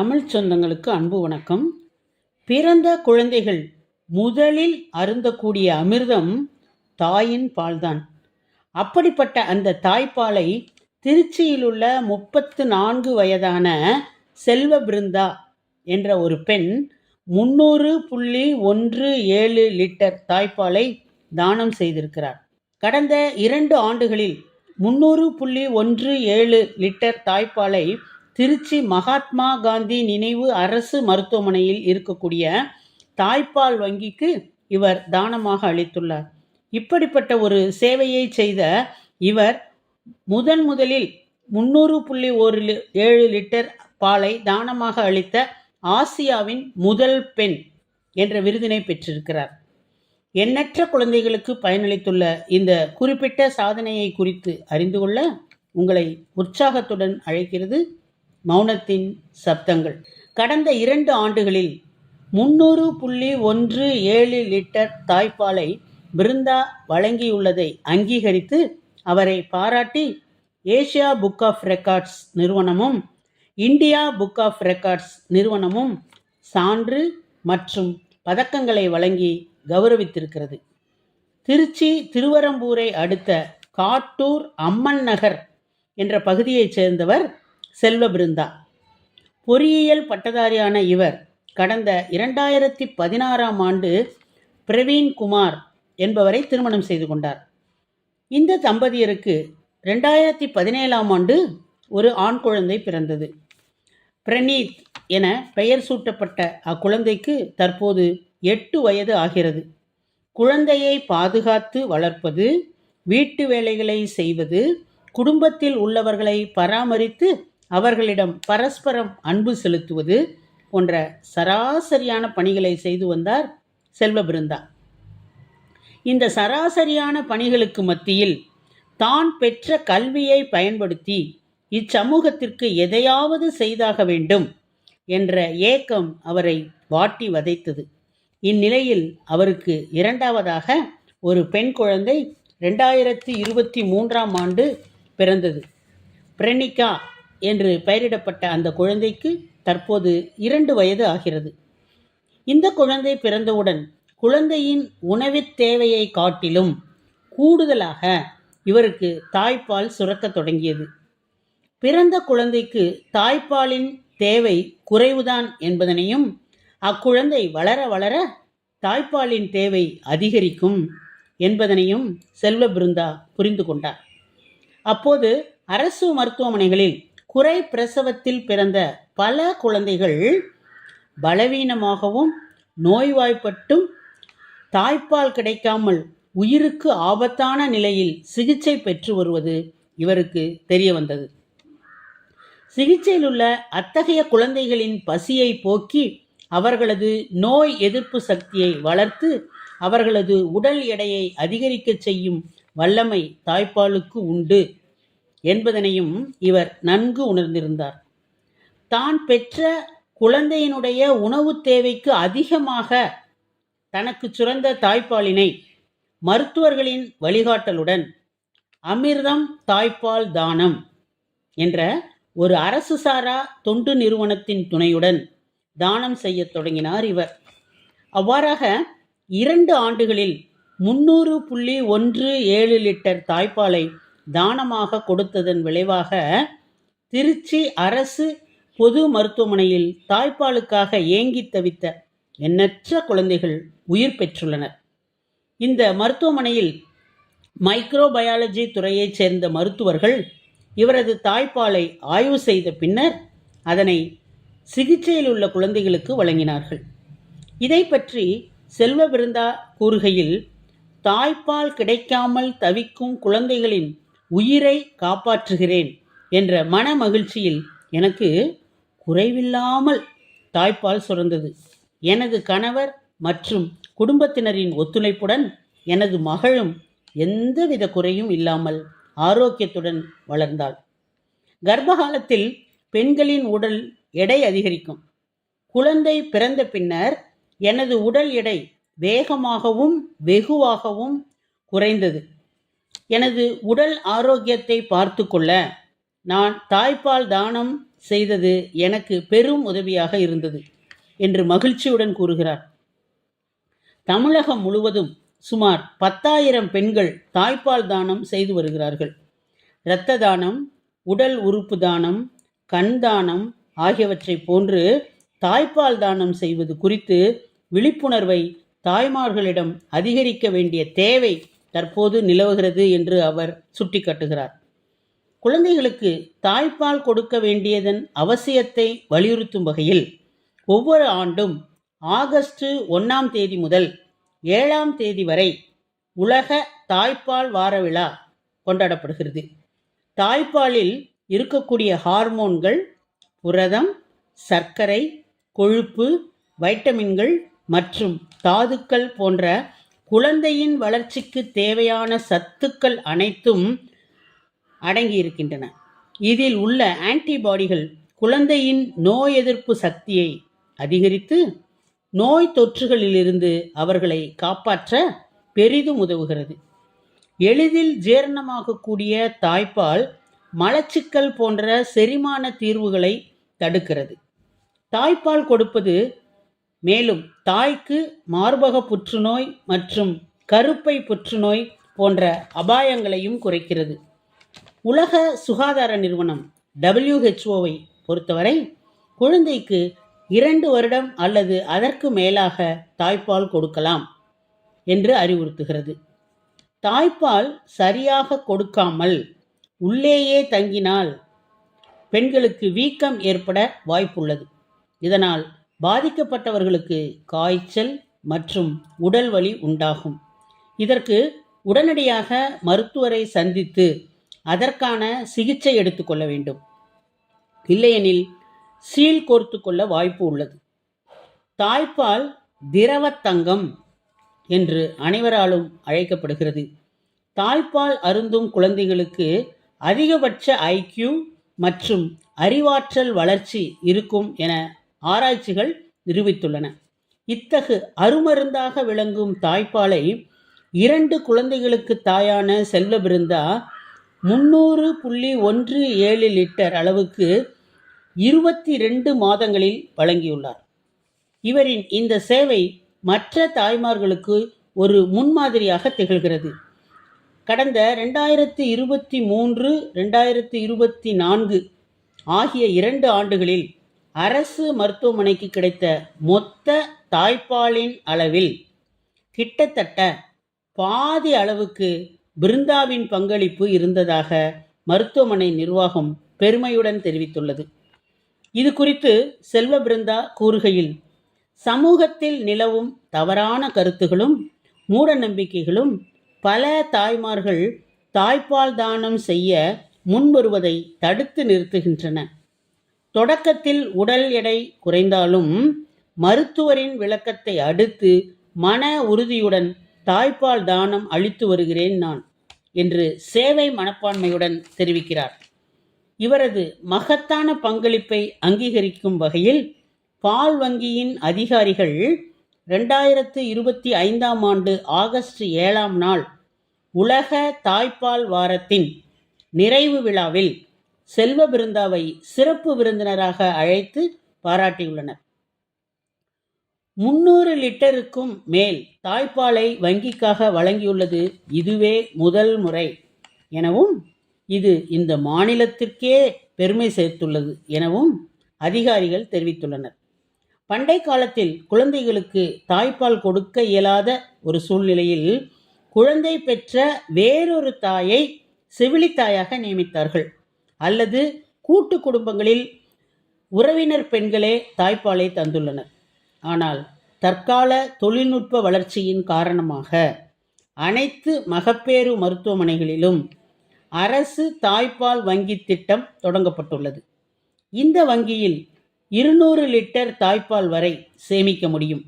தமிழ் சொந்தங்களுக்கு அன்பு வணக்கம். பிறந்த குழந்தைகள் முதலில் அருந்தக்கூடிய அமிர்தம் தாயின் பால்தான். அப்படிப்பட்ட அந்த தாய்ப்பாலை திருச்சியில் உள்ள முப்பத்து நான்கு வயதான செல்வ பிருந்தா என்ற ஒரு பெண் முன்னூறு புள்ளி ஒன்று ஏழு லிட்டர் தாய்ப்பாலை தானம் செய்திருக்கிறார். கடந்த இரண்டு ஆண்டுகளில் முன்னூறு புள்ளி ஒன்று ஏழு லிட்டர் தாய்ப்பாலை திருச்சி மகாத்மா காந்தி நினைவு அரசு மருத்துவமனையில் இருக்கக்கூடிய தாய்ப்பால் வங்கிக்கு இவர் தானமாக அளித்துள்ளார். இப்படிப்பட்ட ஒரு சேவையை செய்த இவர் முதன் முதலில் முன்னூறு புள்ளி ஒரு லி- ஏழு லிட்டர் பாலை தானமாக அளித்த ஆசியாவின் முதல் பெண் என்ற விருதினை பெற்றிருக்கிறார். எண்ணற்ற குழந்தைகளுக்கு பயனளித்துள்ள இந்த குறிப்பிட்ட சாதனையை குறித்து அறிந்து கொள்ள உங்களை உற்சாகத்துடன் அழைக்கிறது மௌனத்தின் சப்தங்கள். கடந்த இரண்டு ஆண்டுகளில் முன்னூறு புள்ளி ஒன்று ஏழு லிட்டர் தாய்ப்பாலை பிருந்தா வழங்கியுள்ளதை அங்கீகரித்து அவரை பாராட்டி ஏசியா புக் ஆஃப் ரெக்கார்ட்ஸ் நிறுவனமும் இந்தியா புக் ஆஃப் ரெக்கார்ட்ஸ் நிறுவனமும் சான்று மற்றும் பதக்கங்களை வழங்கி கௌரவித்திருக்கிறது. திருச்சி திருவரம்பூரை அடுத்த காட்டூர் அம்மன் நகர் என்ற பகுதியைச் சேர்ந்தவர் செல்வ பிருந்தா. பொறியியல் பட்டதாரியான இவர் கடந்த இரண்டாயிரத்தி பதினாறாம் ஆண்டு பிரவீன் குமார் என்பவரை திருமணம் செய்து கொண்டார். இந்த தம்பதியருக்கு ரெண்டாயிரத்தி பதினேழாம் ஆண்டு ஒரு ஆண் குழந்தை பிறந்தது. பிரணீத் என பெயர் சூட்டப்பட்ட அக்குழந்தைக்கு தற்போது எட்டு வயது ஆகிறது. குழந்தையை பாதுகாத்து வளர்ப்பது வீட்டு வேலைகளை செய்வது குடும்பத்தில் உள்ளவர்களை பராமரித்து அவர்களிடம் பரஸ்பரம் அன்பு செலுத்துவது போன்ற சராசரியான பணிகளை செய்து வந்தார் செல்வ பிருந்தா. இந்த சராசரியான பணிகளுக்கு மத்தியில் தான் பெற்ற கல்வியை பயன்படுத்தி இச்சமூகத்திற்கு எதையாவது செய்தாக வேண்டும் என்ற ஏக்கம் அவரை வாட்டி வதைத்தது. இந்நிலையில் அவருக்கு இரண்டாவதாக ஒரு பெண் குழந்தை ரெண்டாயிரத்தி இருபத்தி மூன்றாம் ஆண்டு பிறந்தது. பிரணிகா என்று பெயரிடப்பட்ட அந்த குழந்தைக்கு தற்போது இரண்டு வயது ஆகிறது. இந்த குழந்தை பிறந்தவுடன் குழந்தையின் உணவுத் தேவையை காட்டிலும் கூடுதலாக இவருக்கு தாய்ப்பால் சுரக்கத் தொடங்கியது. பிறந்த குழந்தைக்கு தாய்ப்பாலின் தேவை குறைவுதான் என்பதனையும் அக்குழந்தை வளர வளர தாய்ப்பாலின் தேவை அதிகரிக்கும் என்பதனையும் செல்வ பிருந்தா புரிந்து கொண்டார். அப்போது அரசு மருத்துவமனைகளில் குறை பிரசவத்தில் பிறந்த பல குழந்தைகள் பலவீனமாகவும் நோய்வாய்ப்பட்டும் தாய்ப்பால் கிடைக்காமல் உயிருக்கு ஆபத்தான நிலையில் சிகிச்சை பெற்று வருவது இவருக்கு தெரிய வந்தது. சிகிச்சையில் உள்ள அத்தகைய குழந்தைகளின் பசியை போக்கி அவர்களது நோய் எதிர்ப்பு சக்தியை வளர்த்து அவர்களது உடல் எடையை அதிகரிக்கச் செய்யும் வல்லமை தாய்ப்பாலுக்கு உண்டு. என்பதனையும் இவர் நன்கு உணர்ந்திருந்தார். தான் பெற்ற குழந்தையினுடைய உணவுத் தேவைக்கு அதிகமாக தனக்கு சுரந்த தாய்ப்பாலினை மருத்துவர்களின் வழிகாட்டலுடன் அமிர்தம் தாய்ப்பால் தானம் என்ற ஒரு அரசு சாரா தொண்டு நிறுவனத்தின் துணையுடன் தானம் செய்யத் தொடங்கினார் இவர். அவ்வாறாக இரண்டு ஆண்டுகளில் முன்னூறு புள்ளி ஒன்று ஏழு லிட்டர் தாய்ப்பாலை தானமாக கொடுத்ததன் விளைவாக திருச்சி அரசு பொது மருத்துவமனையில் தாய்ப்பாலுக்காக ஏங்கி தவித்த எண்ணற்ற குழந்தைகள் உயிர் பெற்றுள்ளனர். இந்த மருத்துவமனையில் மைக்ரோபயாலஜி துறையைச் சேர்ந்த மருத்துவர்கள் இவரது தாய்ப்பாலை ஆய்வு செய்த பின்னர் அதனை சிகிச்சையில் உள்ள குழந்தைகளுக்கு வழங்கினார்கள். இதை பற்றி செல்வ விருந்தா கூறுகையில் தாய்ப்பால் கிடைக்காமல் தவிக்கும் குழந்தைகளின் உயிரை காப்பாற்றுகிறேன் என்ற மன மகிழ்ச்சியில் எனக்கு குறைவில்லாமல் தாய்ப்பால் சுரந்தது. எனது கணவர் மற்றும் குடும்பத்தினரின் ஒத்துழைப்புடன் எனது மகளும் எந்தவித குறையும் இல்லாமல் ஆரோக்கியத்துடன் வளர்ந்தாள். கர்ப்பகாலத்தில் பெண்களின் உடல் எடை அதிகரிக்கும். குழந்தை பிறந்த பின்னர் எனது உடல் எடை வேகமாகவும் வெகுவாகவும் குறைந்தது. எனது உடல் ஆரோக்கியத்தை பார்த்து கொள்ள நான் தாய்ப்பால் தானம் செய்தது எனக்கு பெரும் உதவியாக இருந்தது என்று மகிழ்ச்சியுடன் கூறுகிறார். தமிழகம் முழுவதும் சுமார் பத்தாயிரம் பெண்கள் தாய்ப்பால் தானம் செய்து வருகிறார்கள். இரத்த தானம் உடல் உறுப்பு தானம் கண் தானம் ஆகியவற்றை போன்று தாய்ப்பால் தானம் செய்வது குறித்து விழிப்புணர்வை தாய்மார்களிடம் அதிகரிக்க வேண்டிய தேவை தற்போது நிலவுகிறது என்று அவர் சுட்டிக்காட்டுகிறார். குழந்தைகளுக்கு தாய்ப்பால் கொடுக்க வேண்டியதன் அவசியத்தை வலியுறுத்தும் வகையில் ஒவ்வொரு ஆண்டும் ஆகஸ்ட் ஒன்றாம் தேதி முதல் ஏழாம் தேதி வரை உலக தாய்ப்பால் வார விழா கொண்டாடப்படுகிறது. தாய்ப்பாலில் இருக்கக்கூடிய ஹார்மோன்கள் புரதம் சர்க்கரை கொழுப்பு வைட்டமின்கள் மற்றும் தாதுக்கள் போன்ற குழந்தையின் வளர்ச்சிக்கு தேவையான சத்துக்கள் அனைத்தும் அடங்கியிருக்கின்றன. இதில் உள்ள ஆன்டிபாடிகள் குழந்தையின் நோய் எதிர்ப்பு சக்தியை அதிகரித்து நோய் தொற்றுகளிலிருந்து அவர்களை காப்பாற்ற பெரிதும் உதவுகிறது. எளிதில் ஜீரணமாகக்கூடிய தாய்ப்பால் மலச்சிக்கல் போன்ற செரிமான தீர்வுகளை தடுக்கிறது. தாய்ப்பால் கொடுப்பது மேலும் தாய்க்கு மார்பக புற்றுநோய் மற்றும் கருப்பை புற்றுநோய் போன்ற அபாயங்களையும் குறைக்கிறது. உலக சுகாதார நிறுவனம் டபிள்யூஹெச்ஓவை பொறுத்தவரை குழந்தைக்கு இரண்டு வருடம் அல்லது அதற்கு மேலாக தாய்ப்பால் கொடுக்கலாம் என்று அறிவுறுத்துகிறது. தாய்ப்பால் சரியாக கொடுக்காமல் உள்ளேயே தங்கினால் பெண்களுக்கு வீக்கம் ஏற்பட வாய்ப்புள்ளது. இதனால் பாதிக்கப்பட்டவர்களுக்கு காய்ச்சல் மற்றும் உடல் வலி உண்டாகும். இதற்கு உடனடியாக மருத்துவரை சந்தித்து அதற்கான சிகிச்சை எடுத்துக்கொள்ள வேண்டும். இல்லையெனில் சீல் கோர்த்து கொள்ள வாய்ப்பு உள்ளது. தாய்ப்பால் திரவத்தங்கம் என்று அனைவராலும் அழைக்கப்படுகிறது. தாய்ப்பால் அருந்தும் குழந்தைகளுக்கு அதிகபட்ச ஐக்யூ மற்றும் அறிவாற்றல் வளர்ச்சி இருக்கும் என ஆராய்ச்சிகள் நிரூபித்துள்ளன. இத்தகு அருமருந்தாக விளங்கும் தாய்ப்பாலை இரண்டு குழந்தைகளுக்கு தாயான செல்வ பிருந்தா முன்னூறு புள்ளி ஒன்று ஏழு லிட்டர் அளவுக்கு இருபத்தி ரெண்டு மாதங்களில் வழங்கியுள்ளார். இவரின் இந்த சேவை மற்ற தாய்மார்களுக்கு ஒரு முன்மாதிரியாக திகழ்கிறது. கடந்த ரெண்டாயிரத்தி இருபத்தி மூன்று ரெண்டாயிரத்தி இருபத்தி நான்கு ஆகிய இரண்டு ஆண்டுகளில் அரசு மருத்துவமனைக்கு கிடைத்த மொத்த தாய்ப்பாலின் அளவில் கிட்டத்தட்ட பாதி அளவுக்கு பிருந்தாவின் பங்களிப்பு இருந்ததாக மருத்துவமனை நிர்வாகம் பெருமையுடன் தெரிவித்துள்ளது. இது குறித்து செல்வ பிருந்தா கூறுகையில் சமூகத்தில் நிலவும் தவறான கருத்துகளும் மூட நம்பிக்கைகளும் பல தாய்மார்கள் தாய்ப்பால் தானம் செய்ய முன்வருவதை தடுத்து நிறுத்துகின்றன. தொடக்கத்தில் உடல் எடை குறைந்தாலும் மருத்துவரின் விளக்கத்தை அடுத்து மன உறுதியுடன் தாய்ப்பால் தானம் அளித்து வருகிறேன் நான் என்று சேவை மனப்பான்மையுடன் தெரிவிக்கிறார். இவரது மகத்தான பங்களிப்பை அங்கீகரிக்கும் வகையில் பால் வங்கியின் அதிகாரிகள் ரெண்டாயிரத்து இருபத்தி ஐந்தாம் ஆண்டு ஆகஸ்ட் ஏழாம் நாள் உலக தாய்ப்பால் வாரத்தின் நிறைவு விழாவில் செல்வ பிருந்தாவை சிறப்பு விருந்தினராக அழைத்து பாராட்டியுள்ளனர். முன்னூறு லிட்டருக்கும் மேல் தாய்ப்பாலை வங்கிக்காக வழங்கியுள்ளது இதுவே முதல் முறை எனவும் இது இந்த மாநிலத்திற்கே பெருமை சேர்த்துள்ளது எனவும் அதிகாரிகள் தெரிவித்துள்ளனர். பண்டை காலத்தில் குழந்தைகளுக்கு தாய்ப்பால் கொடுக்க இயலாத ஒரு சூழ்நிலையில் குழந்தை பெற்ற வேறொரு தாயை செவிலித்தாயாக நியமித்தார்கள். அல்லது கூட்டு குடும்பங்களில் உறவினர் பெண்களே தாய்ப்பாலை தந்துள்ளனர். ஆனால் தற்கால தொழில்நுட்ப வளர்ச்சியின் காரணமாக அனைத்து மகப்பேறு மருத்துவமனைகளிலும் அரசு தாய்ப்பால் வங்கி திட்டம் தொடங்கப்பட்டுள்ளது. இந்த வங்கியில் இருநூறு லிட்டர் தாய்ப்பால் வரை சேமிக்க முடியும்.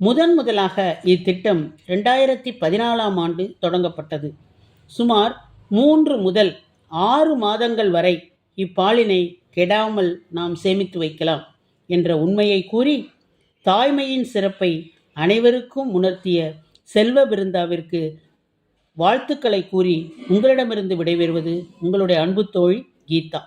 முதன் முதலாக இத்திட்டம் ரெண்டாயிரத்தி பதினாலாம் ஆண்டு தொடங்கப்பட்டது. சுமார் மூன்று முதல் ஆறு மாதங்கள் வரை இப்பாலினை கெடாமல் நாம் சேமித்து வைக்கலாம் என்ற உண்மையை கூறி தாய்மையின் சிறப்பை அனைவருக்கும் உணர்த்திய செல்வ பிருந்தாவிற்கு வாழ்த்துக்களை கூறி உங்களிடமிருந்து விடைபெறுவது உங்களுடைய அன்பு தோழி கீதா.